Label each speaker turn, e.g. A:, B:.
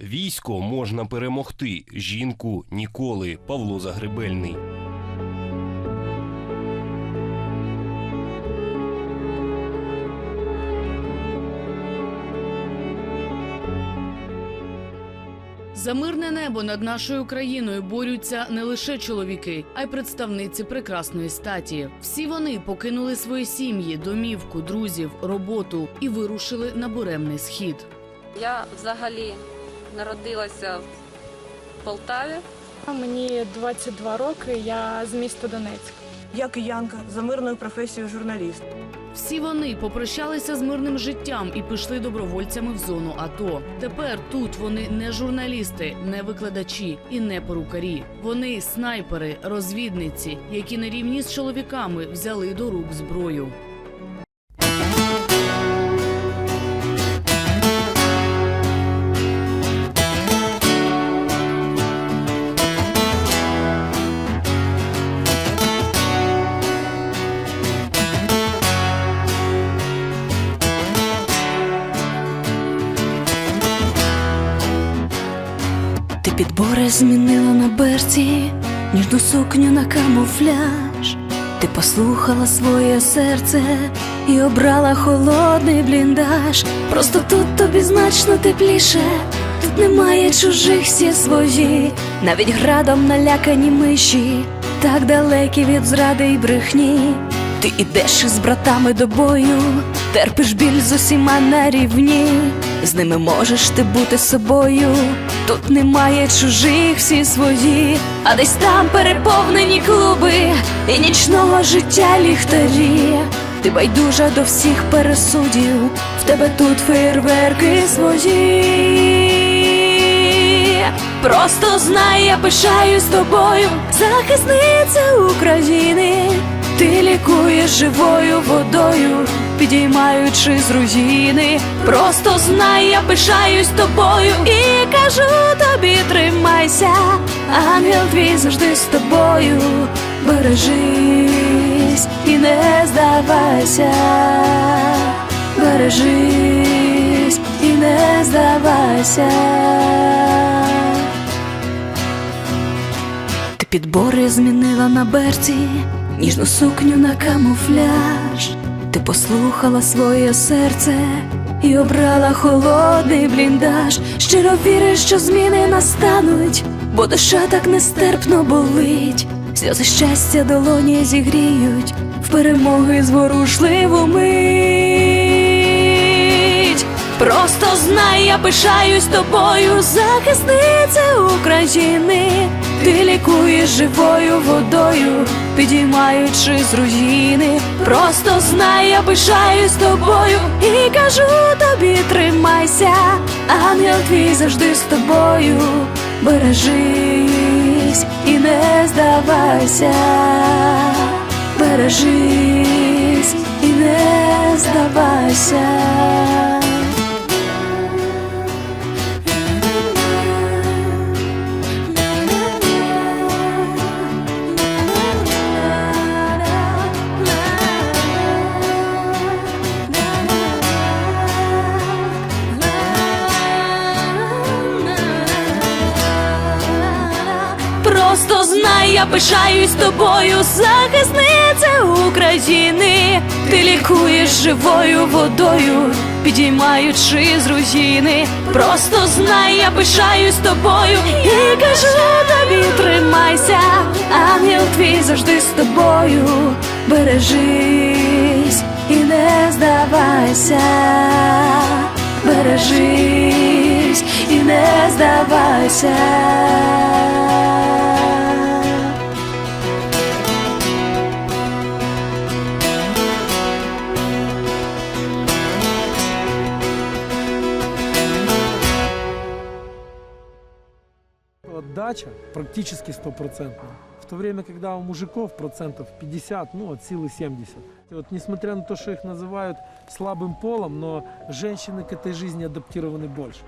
A: Військо можна перемогти, жінку ніколи. Павло Загребельний.
B: За мирне небо над нашою країною борються не лише чоловіки, а й представниці прекрасної статі. Всі вони покинули свої сім'ї, домівку, друзів, роботу і вирушили на буремний схід.
C: Я взагалі народилася в Полтаві.
D: Мені 22 роки, я з міста Донецьк.
E: Я киянка за мирною професією журналіст.
B: Всі вони попрощалися з мирним життям і пішли добровольцями в зону АТО. Тепер тут вони не журналісти, не викладачі і не перукарі. Вони снайпери, розвідниці, які на рівні з чоловіками взяли до рук зброю.
F: Підбори змінила на берці, ніжну сукню на камуфляж. Ти послухала своє серце і обрала холодний бліндаж. Просто тут тобі значно тепліше, тут немає чужих всі свої, навіть градом налякані миші, так далекі від зради й брехні. Ти ідеш із братами до бою, терпиш біль з усіма на рівні, з ними можеш ти бути собою. Тут немає чужих, всі свої, а десь там переповнені клуби і нічного життя ліхтарі. Ти байдужа до всіх пересудів, в тебе тут фейерверки свої. Просто знай, я пишаюсь тобою, захисниця України. Ти лікуєш живою водою, підіймаючи з руїни. Просто знай, я пишаюсь тобою і кажу тобі, тримайся, ангел твій завжди з тобою. Бережись і не здавайся, бережись і не здавайся. Ти підбори змінила на берці, ніжну сукню на камуфляж. Ти послухала своє серце і обрала холодний бліндаж. Щиро віриш, що зміни настануть, бо душа так нестерпно болить. Сльози щастя долоні зігріють в перемоги зворушливу мить. Просто знай, я пишаюсь тобою, захисниця України. Живою водою, підіймаючи з руїни. Просто знай, я пишаюсь тобою і кажу тобі, тримайся, ангел твій завжди з тобою. Бережись і не здавайся, бережись і не здавайся. Знай, я пишаюсь тобою, захисниця України. Ти лікуєш живою водою, підіймаючи з руїни. Просто знай, я пишаюсь тобою і кажу тобі, тримайся, ангел твій завжди з тобою. Бережись і не здавайся, бережись і не здавайся.
G: Отдача практически стопроцентная. В то время, когда у мужиков процентов 50, ну от силы 70. И вот несмотря на то, что их называют слабым полом, но женщины к этой жизни адаптированы больше.